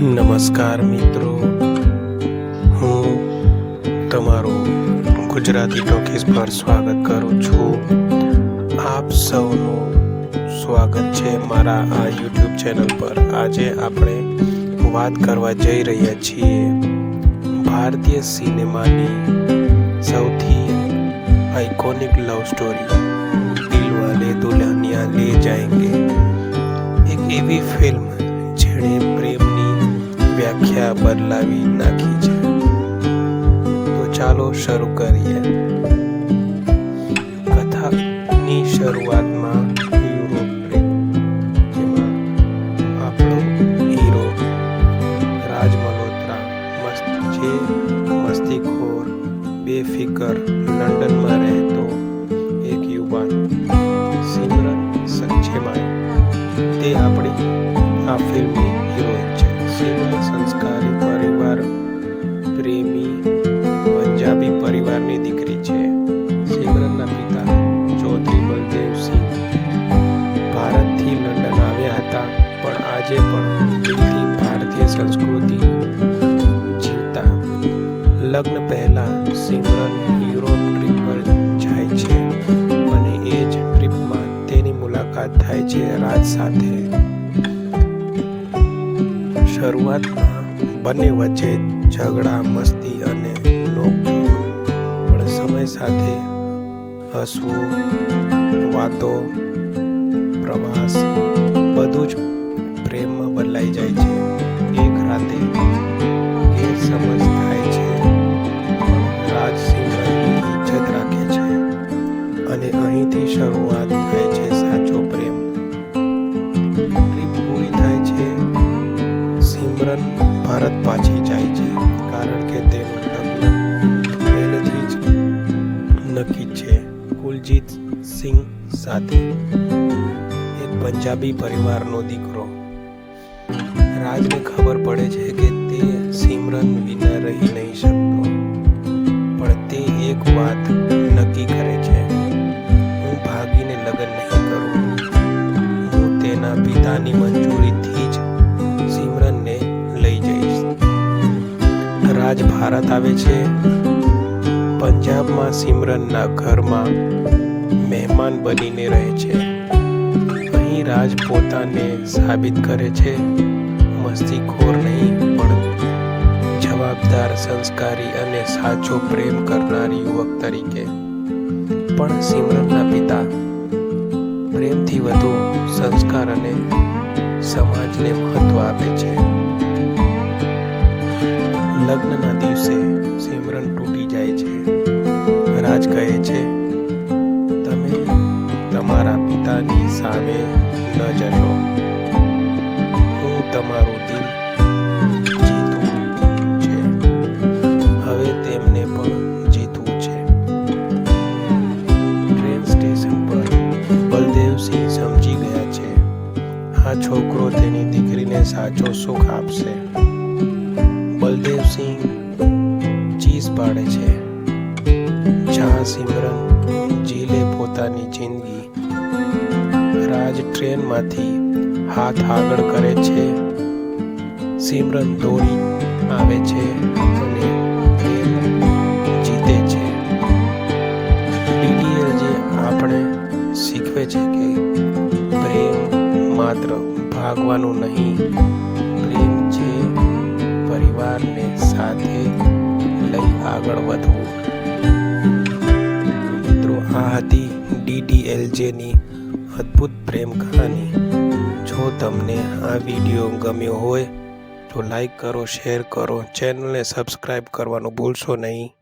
નમસ્કાર મિત્રો. હું તમારું ગુજરાતી ટોકીસ પર સ્વાગત કરું છું. આપ સૌનું સ્વાગત છે મારા આ યુટ્યુબ ચેનલ પર. આજે આપણે વાત કરવા જઈ રહ્યા છીએ ભારતીય સિનેમાની સૌથી iconic love story Dilwale Dulhania Le Jayenge એક એવી ફિલ્મ જેણે વ્યાખ્યા બદલાવી નાખી છે. તો ચાલો શરૂ કરીએ. કથાની શરૂઆતમાં આપણો હીરો રાજ મલ્હોત્રા મસ્ત જે મસ્તીખોર, બેફિકર, લંડનમાં રહેતો એક યુવાન સિમરન સચ્ચેમાઈ તે આપણી આ ફિલ્મની હિરોઈન. સિમરન સંસ્કારી પરિવાર, પ્રેમી, પંજાબી પરિવારની દીકરી છે. સિમરનના પિતા ચૌધરી બલદેવસિંહ ભારતથી લંડન આવ્યા હતા, પણ આજે પણ ભારતીય સંસ્કૃતિ જીવતા લગ્ન પહેલા સિમરન યુરોપ ટ્રીપ પર જાય છે અને એ જ ટ્રીપમાં તેની મુલાકાત થાય છે રાજ સાથે. શરૂઆતમાં બંને વચ્ચે ઝઘડા, મસ્તી અને નોકઝોક પણ સમય સાથે હસવું, વાતો, પ્રવાસ, બધું જ પ્રેમમાં બદલાઈ જાય છે. એક રાતે ગેરસમજ થાય છે રાજસિંહ રાજ ઇજ્જત રાખે છે. અને અહીંથી શરૂઆત થાય છે સિમરન ભારત પાછી જાય છે, કારણ કે તેનું લગ્ન પહેલેથી જ નક્કી છે. કુલજીત સિંહ સાથે એક પંજાબી પરિવારનો દીકરો. રાજને ખબર પડે છે કે તે સિમરન વિના રહી નહીં શકતો, પણ તે એક વાત નક્કી કરે છે. હું ભાગીને લગ્ન નહીં કરું. હું તેના પિતાની મંજૂરીથી રાજ ભારત આવે છે. પંજાબમાં સિમરનના ઘરમાં મહેમાન બનીને રહે છે. અહીં રાજ પોતાને સાબિત કરે છે. મસ્તીખોર નહીં, પણ જવાબદાર, સંસ્કારી અને સાચો પ્રેમ કરનાર યુવક તરીકે. પણ સિમરનના પિતા પ્રેમથી વધુ સંસ્કાર અને સમાજને મહત્વ આપે છે. લગ્નના દિવસે સિમરન તૂટી જાય છે. રાજ કહે છે, તમે તમારા પિતાની સામે ન જશો. હું તમારું દિલ છે. હવે તેમને પણ જીતવું છે. ટ્રેન સ્ટેશન પર બલદેવસિંહ સમજી ગયા છે. આ છોકરો તેની દીકરીને સાચો સુખ આપશે. પાડે છે. જ્યાં સિમરન જીલે પોતાની જિંદગી રાજ ટ્રેનમાંથી હાથ આગળ કરે છે. સિમરન દોરી આવે છે અને જીતે છે. જે આપણે શીખવે છે કે પ્રેમ માત્ર ભાગવાનું નહીં, પ્રેમ છે પરિવારને સાથે આગળ વધવું. મિત્રો, આ હતી ડીડીએલજેની અદ્ભુત પ્રેમ કહાની. જો તમને આ વીડિયો ગમ્યો હોય, તો લાઈક કરો, શેર કરો, ચેનલને સબસ્ક્રાઈબ કરવાનું ભૂલશો નહીં.